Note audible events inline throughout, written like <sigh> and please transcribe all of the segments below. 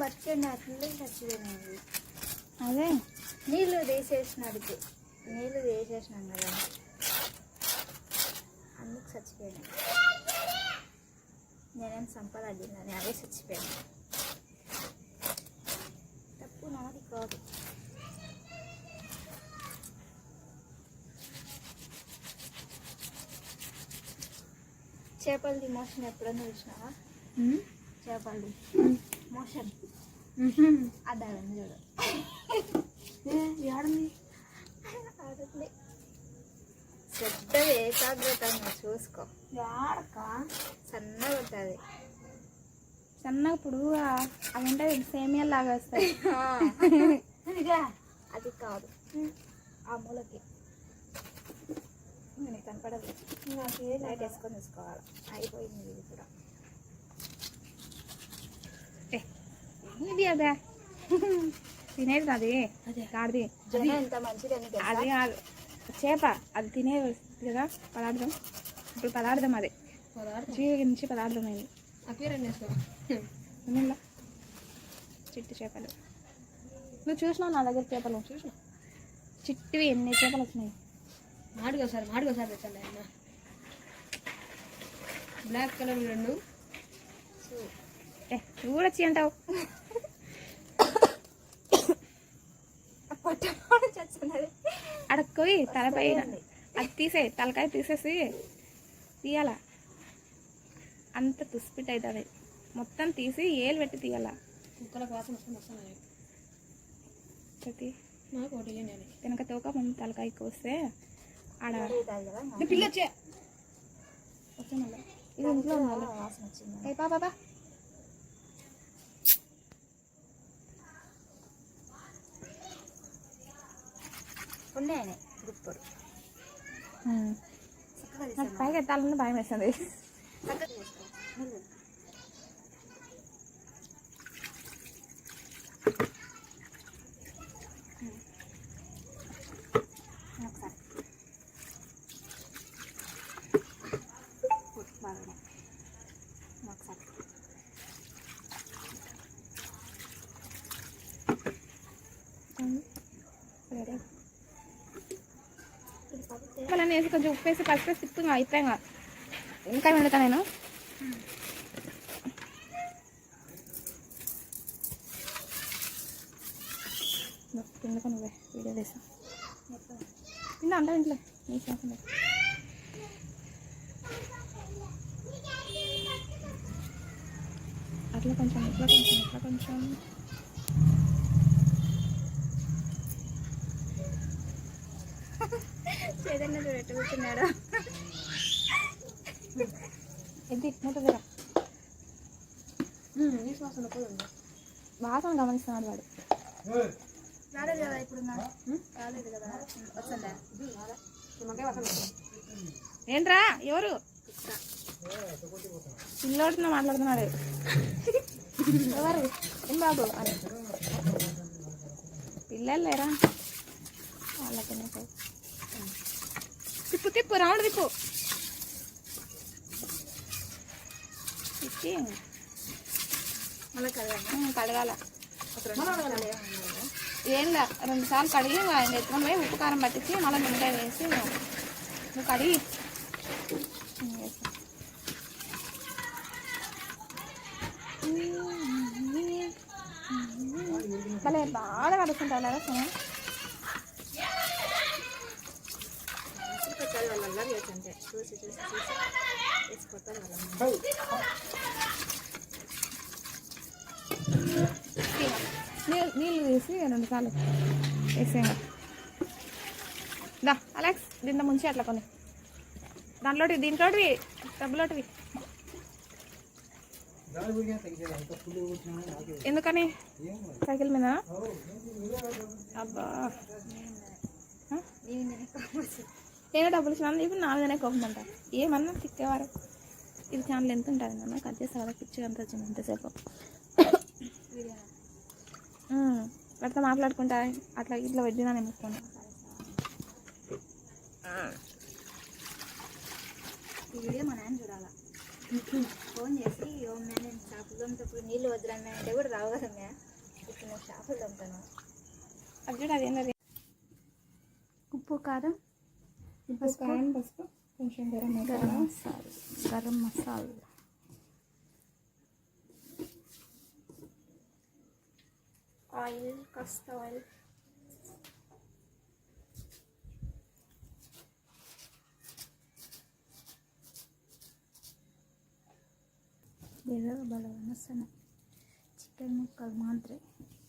బతికండి అట్లే చచ్చిపోయినాయి అదే నీళ్ళు తీసేసినాడికి నీళ్ళు తీసేసినాం కదా. అందుకు చచ్చిపోయినాయి నేనేం సంపద అడిగిందని అవే చచ్చిపోయాను. తప్పు నాది కాదు. చేపలది మోషన్ ఎప్పుడన్నా చూసినావా? చేపలది. మోషన్. <laughs> అదాలని చూడు. ఏడుంది ఆడట్లే శ్రద్ధగా ఏకాగ్రతంగా చూసుకో. ఏడక సన్నగా ఉంటుంది. సన్నగా అవి ఉంటాయి సేమియా లాగా వస్తాయి. అది కాదు. ఆ మూలకి. నీకు కనపడదు. లైట్ వేసుకొని తీసుకోవాలి అయిపోయింది ఇది కూడా. ఇది అదే తినేది అది మంచిదని అది కాదు చేప అది తినేది కదా పదార్థం ఇప్పుడు పదార్థం అది జీవి నుంచి పదార్థం అయింది చిట్టి చేపలు నువ్వు చూసినావు నా దగ్గర చేపలు చూసిన చిట్టివి ఎన్ని చేపలు వచ్చినాయి మాడుగా సార్ మాడుగా సార్ తెచ్చండి అన్న బ్లాక్ కలర్ రెండు ఏ నువ్వు కూడా వచ్చి అంటావు. అడక్కోయి తలపై అది తీసే తలకాయ తీసేసి తీయాల? అంత తుస్పిట్ అవుతుంది మొత్తం తీసి ఏలు పెట్టి తీయాల? కుక్కలకు వాసన వస్తుంది వస్తున్నాయి. ప్రతి నాకు ఒకటి ఇయ్యండి అని. వెనక తోక ముందు తలకాయ కోస్తే ఆడ పిల్ల వచ్చే. వస్తే మళ్ళీ ఇది ఇంట్లో ఏ పాప ఉన్నాయని గుప్పుడు చక్కగా నాకు పైకి ఎత్తాలని భయం వేస్తుంది. వాళ్ళని వేసి కొంచెం ఉప్పు వేసి పసుపు వేసి తిప్పుగా అయిపోయాగా ఇంకా వండుతా నేను? కిందకు నువ్వే వీడియో తీసా. కింద అంటా ఇంట్లో. నీ చేసిన అట్లా కొంచెం ఇట్లా కొంచెం ఇట్లా కొంచెం. చైతన్య చూడు ఎట్టు కూర్చున్నాడు ఇది నీసు వాసన గమనిస్తున్నాడు వాడు. రాలేదు కదా ఇప్పుడు నా? రాలేదు కదా? వస్తుందా? నిమ్మకాయ వాసన వస్తుంది ఏంట్రా? ఎవరు? పిల్లోడితో మాట్లాడుతున్నాడు. ఎవరు? ఏం బాబు? అని. పిల్లలు లేరా? వాళ్ళకి? తిప్పు తిప్పు రౌండ్ తిప్పు తిప్పి మళ్ళీ కదా ఉమ్, కడగాల ఒక రెండు నిమిషాలు ఏమన్నా ఏం లే రెండు సార్లు కడిగి ఇంకా ఎత్తుకొని పోయి ఉప్పు కారం పట్టించి మళ్ళీ నిమ్మకాయ వేసి నువ్వు కడిగి ఉమ్, వేస్తా. భలే బాగా కడుక్కుంటావు లేదా సోమ పెట్టాలి చూసి చూసి చూసి వేసుకొస్తారు వాళ్ళ నీళ్ళు నీళ్ళు వేసి రెండు సార్లు వేసేయండి దా అలెక్స్ దీంట్లో ముంచి అట్లా కొన్ని దాంట్లోటి దీంట్లోటివి డబ్బులోటివి ఎందుకని సైకిల్ మీద అబ్బా నేను డబ్బులు ఇచ్చినాను ఇప్పుడు నాలుగనే కోపం అంట. ఏమన్నా తిక్కేవారు ఇది ఛానల్ ఎంత ఉంటుంది నాన్న? కట్ చేస్తా కదా పిచ్చి అంత వచ్చింది ఎంతసేపు వాటితో మాట్లాడుకుంటా. అట్లా ఇట్లా పెట్టినా నేను ఇస్తాను ఈ వీడియో మా నాన్న చూడాలా? ఫోన్ చేసి ఓ నేను నీళ్ళు అంటే కూడా రావు కదా మ్యా ఇప్పుడు నేను అక్కడ అదేంది ఉప్పు కారం? ఉప్పు కారం పసుపు కొంచెం గరం గరం మసాలా మసాలా గరం మసాలా ఆయిల్ కాస్త ఆయిల్ ఏదో బలవనసన చికెన్ ముక్కలు మాత్రమే టిస్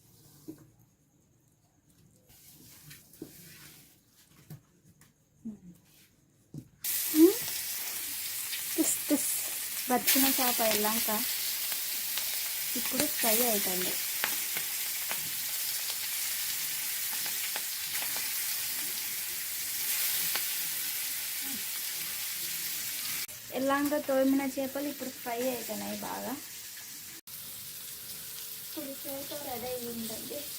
బతికిన చేప వెళ్ళాక ఇప్పుడు ఫ్రై అవుతుంది వెళ్ళాక తోమిన చేపలు ఇప్పుడు ఫ్రై అవుతున్నాయి బాగా. ఇప్పుడు చేప రెడీ అయ్యిందండి. ఉంటుంది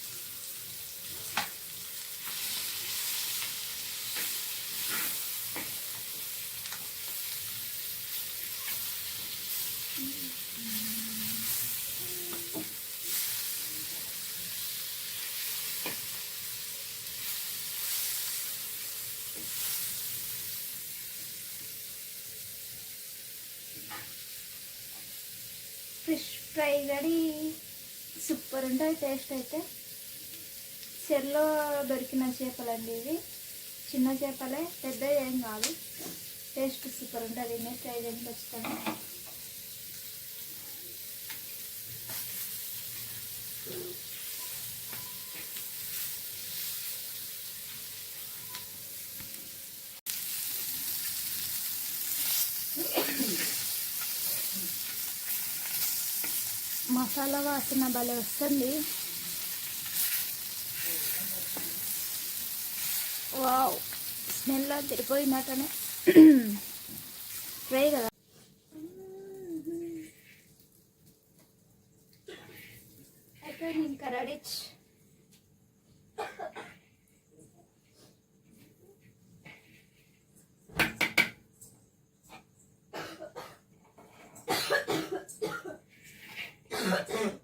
ఫిష్ ఫ్రై గడి సూపర్ ఉంటుంది టేస్ట్ అయితే. చెర్లో దొరికిన చేపలండి ఇవి. చిన్న చేపలే పెద్ద ఏం కాదు. టేస్ట్ సూపర్ ఉంటుంది నేను ట్రై చేయండి ఖచ్చితంగా మసాలా వాసన భలే వస్తుంది. వావ్ స్మెల్ తిరిగిపోయినట్టనే ఫ్రై కదా. అయితే ఇంకా రెడీ えっ?